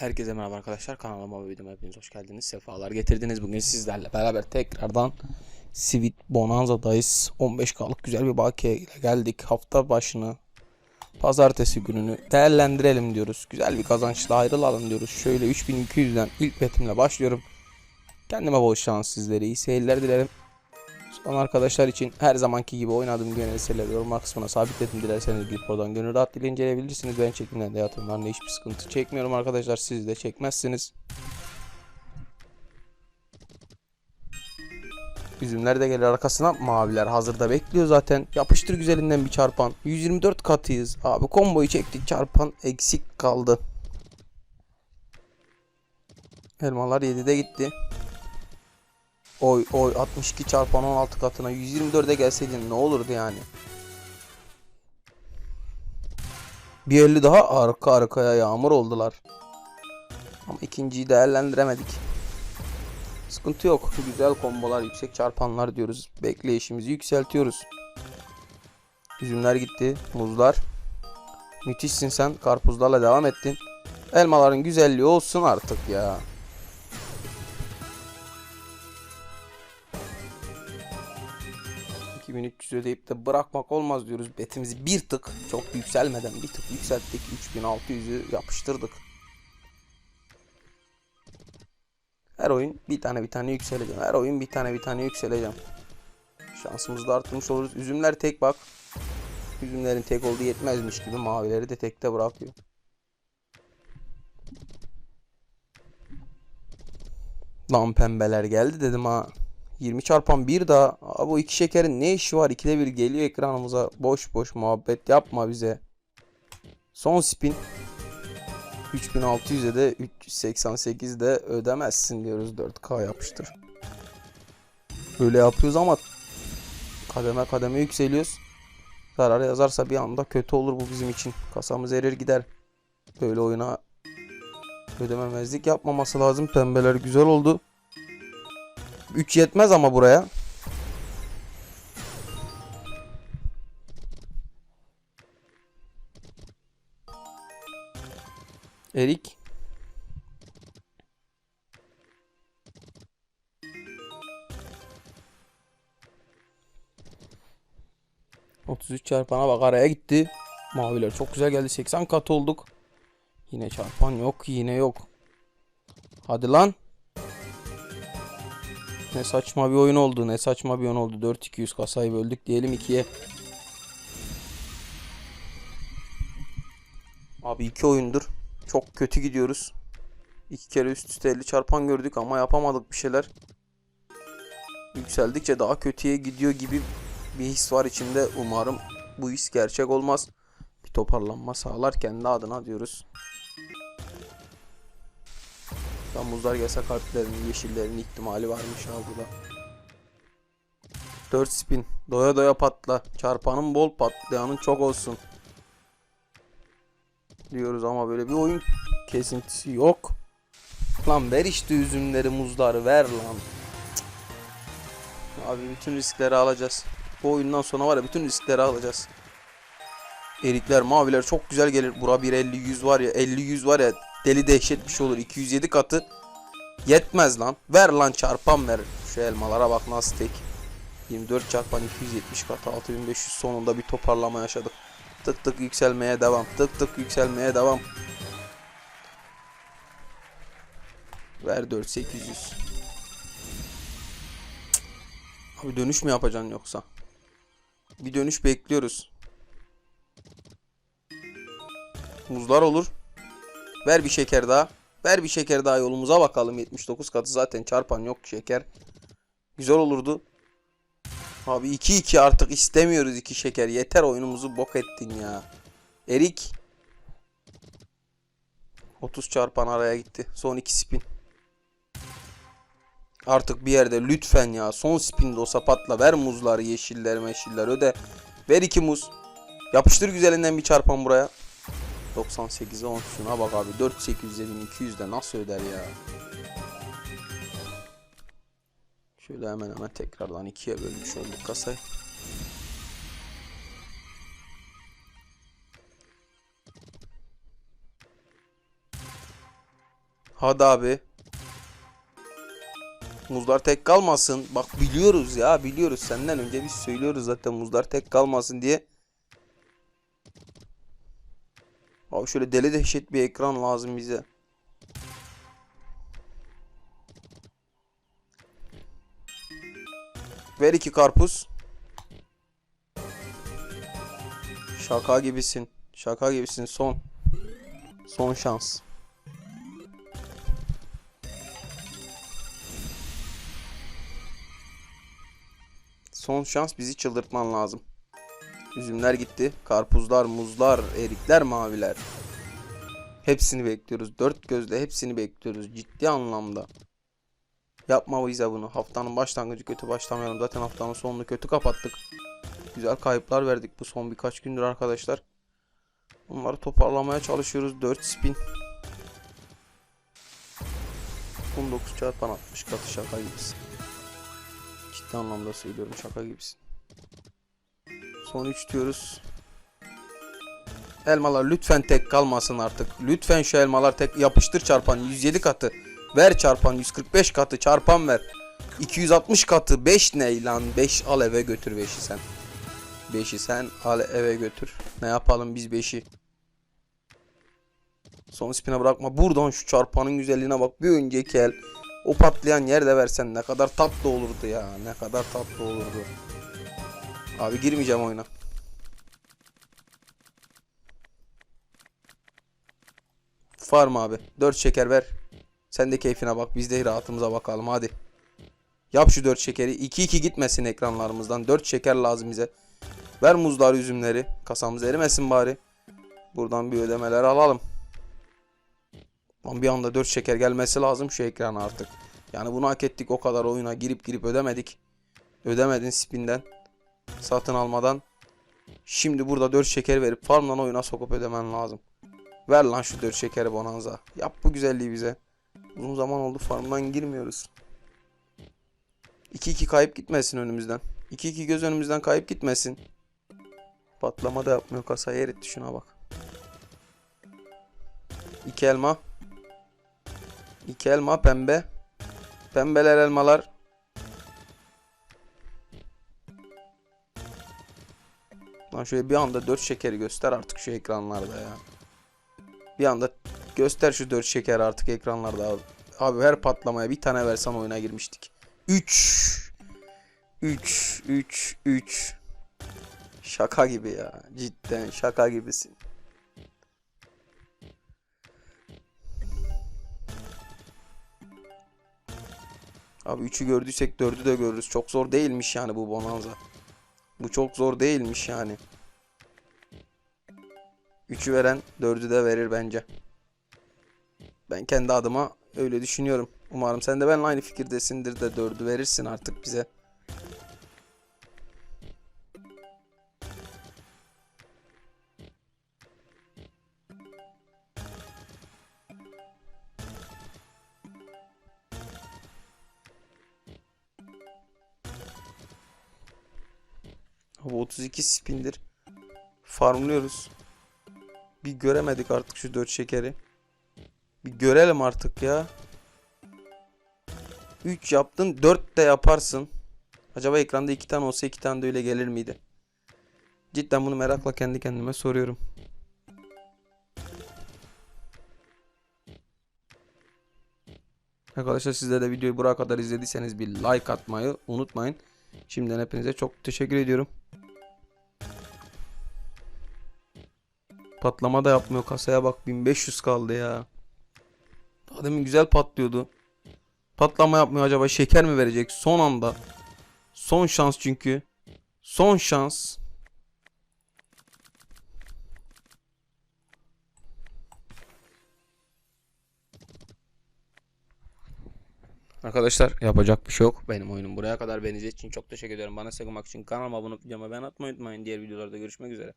Herkese merhaba arkadaşlar kanalıma ve videoma hepiniz hoş geldiniz. Sefalar getirdiniz. Bugün sizlerle beraber tekrardan Sweet Bonanza'dayız. 15K'lık güzel bir bakiye ile geldik. Hafta başını pazartesi gününü değerlendirelim diyoruz. Güzel bir kazançla ayrılalım diyoruz. Şöyle 3200'den ilk betimle başlıyorum. Kendime bol şans sizlere iyi seyirler dilerim. Son arkadaşlar için her zamanki gibi oynadığım genel serileri yorumlar kısmına sabitledim. Dilerseniz gidip oradan gönül rahatlığıyla inceleyebilirsiniz. Ben çekimden de yatırımlarında hiçbir sıkıntı çekmiyorum arkadaşlar. Siz de çekmezsiniz. Üzümler de gelir arkasına. Maviler hazırda bekliyor zaten. Yapıştır güzelinden bir çarpan. 124 katıyız. Abi komboyu çektik çarpan eksik kaldı. Elmalar 7'de gitti. Oy oy 62 çarpan 16 katına 124'e gelseydin ne olurdu yani. Bir 50 daha arka arkaya yağmur oldular. Ama ikinciyi değerlendiremedik. Sıkıntı yok. Güzel kombolar, yüksek çarpanlar diyoruz. Bekleyişimizi yükseltiyoruz. Üzümler gitti. Muzlar. Müthişsin sen. Karpuzlarla devam ettin. Elmaların güzelliği olsun artık ya. ...2300 ödeyip de bırakmak olmaz diyoruz. Betimizi bir tık çok yükselmeden bir tık yükselttik. 3600'ü yapıştırdık. Her oyun bir tane bir tane yükseleceğim. Her oyun bir tane bir tane yükseleceğim. Şansımızı da arttırmış oluruz. Üzümler tek bak. Üzümlerin tek olduğu yetmezmiş gibi mavileri de tekte bırakıyor. Lan pembeler geldi dedim ha. 20 çarpan bir daha. Aa, bu iki şekerin ne işi var? İkide bir geliyor ekranımıza. Boş boş muhabbet yapma bize. Son spin. 3600'e de 388'de ödemezsin diyoruz 4K yapıştır. Böyle yapıyoruz ama kademe kademe yükseliyoruz. Zarar yazarsa bir anda kötü olur bu bizim için. Kasamız erir gider. Böyle oyuna ödememezlik yapmaması lazım. Pembeler güzel oldu. 3 yetmez ama buraya. Erik. ...33 çarpana bak araya gitti. Maviler çok güzel geldi. 80 kat olduk. Yine çarpan yok. Yine yok. Hadi lan. Ne saçma bir oyun oldu. Ne saçma bir oyun oldu. 4200 kasayı böldük diyelim 2'ye. Abi iki oyundur. Çok kötü gidiyoruz. İki kere üst üste 50 çarpan gördük ama yapamadık bir şeyler. Yükseldikçe daha kötüye gidiyor gibi bir his var içimde. Umarım bu his gerçek olmaz. Bir toparlanma sağlar kendi adına diyoruz. Tam muzlar gelse kalplerin, yeşillerin ihtimali varmış ha burada. 4 spin. Doya doya patla. Çarpanın bol patlayanın çok olsun. Diyoruz ama böyle bir oyun kesintisi yok. Lan ver işte üzümleri, muzları ver lan. Abi bütün riskleri alacağız. Bu oyundan sonra var ya bütün riskleri alacağız. Erikler, maviler çok güzel gelir. Bura bir 50 100 var ya, 50 100 var ya deli dehşet bir şey olur. 207 katı yetmez lan. Ver lan çarpan ver. Şu elmalara bak nasıl tek. 24 çarpan 270 katı 6500 sonunda bir toparlama yaşadık. Tık tık yükselmeye devam. Tık tık yükselmeye devam. Ver 4800. Abi dönüş mü yapacaksın yoksa? Bir dönüş bekliyoruz. Muzlar olur. Ver bir şeker daha. Ver bir şeker daha yolumuza bakalım. 79 katı zaten çarpan yok şeker. Güzel olurdu. Abi 2-2 artık istemiyoruz 2 şeker. Yeter oyunumuzu bok ettin ya. Erik. 30 çarpan araya gitti. Son 2 spin. Artık bir yerde lütfen ya. Son spin de olsa patla. Ver muzları yeşiller meşiller öde. Ver 2 muz. Yapıştır güzelinden bir çarpan buraya. 98'e 10 şuna bak abi 4800'e 1200'de nasıl öder ya. Şöyle hemen hemen tekrardan ikiye bölmüş olduk kasayı. Hadi abi. Muzlar tek kalmasın. Bak biliyoruz ya biliyoruz. Senden önce biz söylüyoruz zaten muzlar tek kalmasın diye. Abi şöyle deli dehşet bir ekran lazım bize. Ver iki karpuz. Şaka gibisin. Şaka gibisin. Son. Son şans. Son şans bizi çıldırtman lazım. Üzümler gitti. Karpuzlar, muzlar, erikler, maviler. Hepsini bekliyoruz. Dört gözle hepsini bekliyoruz. Ciddi anlamda. Yapma bize bunu. Haftanın başlangıcı kötü başlamayalım. Zaten haftanın sonunu kötü kapattık. Güzel kayıplar verdik bu son birkaç gündür arkadaşlar. Bunları toparlamaya çalışıyoruz. 4 spin. 19 çarpan 60 katı şaka gibisin. Ciddi anlamda söylüyorum şaka gibisin. Son 3 diyoruz. Elmalar lütfen tek kalmasın artık. Lütfen şu elmalar tek yapıştır çarpan 107 katı. Ver çarpan 145 katı çarpan ver. 260 katı 5 ne lan 5 al eve götür 5'i sen. 5'i sen al eve götür. Ne yapalım biz 5'i. Son spine bırakma. Buradan şu çarpanın güzelliğine bak. Bir önceki el o patlayan yerde versen ne kadar tatlı olurdu ya. Ne kadar tatlı olurdu. Abi girmeyeceğim oyuna. Farm abi. 4 şeker ver. Sen de keyfine bak. Biz de rahatımıza bakalım hadi. Yap şu 4 şekeri. 2-2 gitmesin ekranlarımızdan. 4 şeker lazım bize. Ver muzlar üzümleri. Kasamız erimesin bari. Buradan bir ödemeler alalım. Lan bir anda 4 şeker gelmesi lazım şu ekrana artık. Yani bunu hak ettik o kadar oyuna girip girip ödemedik. Ödemedin spinden. Satın almadan. Şimdi burada 4 şeker verip farmdan oyuna sokup ödemen lazım. Ver lan şu 4 şekeri bonanza. Yap bu güzelliği bize. Uzun zaman oldu farmdan girmiyoruz. 2-2 kayıp gitmesin önümüzden. 2-2 göz önümüzden kayıp gitmesin. Patlama da yapmıyor kasayı eritti şuna bak. 2 elma. 2 elma pembe. Pembeler elmalar. Lan şöyle bir anda 4 şekeri göster artık şu ekranlarda ya. Bir anda göster şu 4 şeker artık ekranlarda abi. Abi her patlamaya bir tane versen oyuna girmiştik. 3 3 3 3 Şaka gibi ya. Cidden şaka gibisin. Abi 3'ü gördüysek 4'ü de görürüz. Çok zor değilmiş yani bu bonanza. Bu çok zor değilmiş yani. 3'ü veren 4'ü de verir bence. Ben kendi adıma öyle düşünüyorum. Umarım sen de benimle aynı fikirdesindir de 4'ü verirsin artık bize. Abi 32 spindir. Farmlıyoruz. Bir göremedik artık şu 4 şekeri. Bir görelim artık ya. 3 yaptın 4 de yaparsın. Acaba ekranda 2 tane olsa 2 tane de öyle gelir miydi? Cidden bunu merakla kendi kendime soruyorum. Arkadaşlar sizler de videoyu buraya kadar izlediyseniz bir like atmayı unutmayın. Şimdiden hepinize çok teşekkür ediyorum. Patlama da yapmıyor kasaya bak 1500 kaldı ya. Daha demin güzel patlıyordu. Patlama yapmıyor acaba şeker mi verecek son anda. Son şans çünkü. Son şans. Arkadaşlar yapacak bir şey yok. Benim oyunum buraya kadar beni için çok teşekkür ederim. Bana destek olmak için kanalıma abone olup videoma beğen atmayı unutmayın. Diğer videolarda görüşmek üzere.